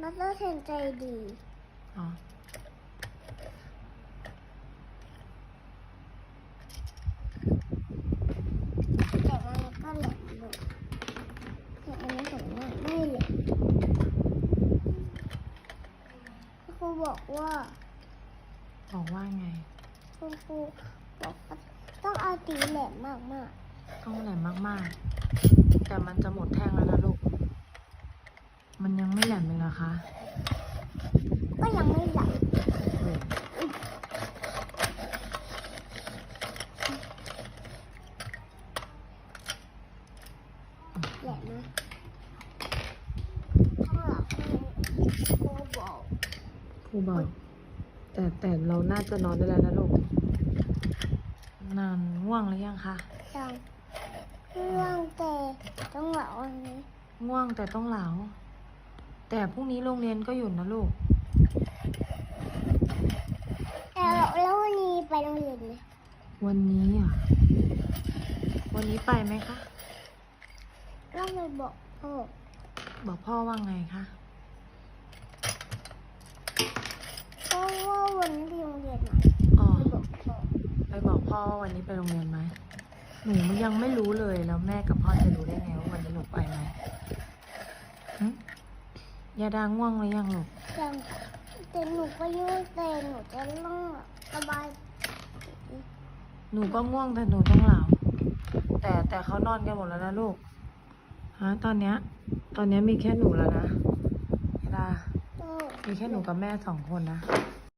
มาสเตอร์เทนใจดีอ๋อแต่อันนี้ก็แหลมอยู่แต่อันนี้ของแม่ไม่แหลมครูบอกว่าบอกว่าไงคุณครูบอกว่าต้องเอาตีแหลมมากมากต้องแหลมมากๆ แต่มันจะหมดแท่งแล้วนะลูก มันยังไม่แหลม เลยนะคะๆก็ยังไม่แหลมโอ้โหแหลมนะข้างหลังครูบอกครูบอกแต่แต่เราน่าจะนอนได้แล้วนะลูกนานง่วงหรือยังคะจังเรื่องแต่ต้องเหลาอันนี้ ง่วงแต่ต้องเหลา แต่พรุ่งนี้โรงเรียนก็หยุดนะลูกแต่แล้ววันนี้ไปโรงเรียนไหมวันนี้อะ วันนี้ไปไหมคะ ต้องไปบอกพ่อบอกพ่อว่าไงคะ เพราะว่าวันนี้ไปโรงเรียนไหมอ๋อ ไปบอกพ่อไปบอกพ่อว่าวันนี้ไปโรงเรียนไหม หนูยังไม่รู้เลยแล้วแม่กับพ่อจะรู้ได้ไงว่าวันนี้หนูไปไหมหึ ยาดาง่วงหรือยังลูกจังแต่หนูก็ยุ่งแต่หนูจะต้องระบายหนูก็ง่วงแต่หนูต้องเหลาแต่แต่เขานอนกันหมดแล้วนะลูกฮะตอนเนี้ย ตอนเนี้ยมีแค่หนูแล้วนะยาดาตู้มีแค่หนูกับแม่สองคนนะแ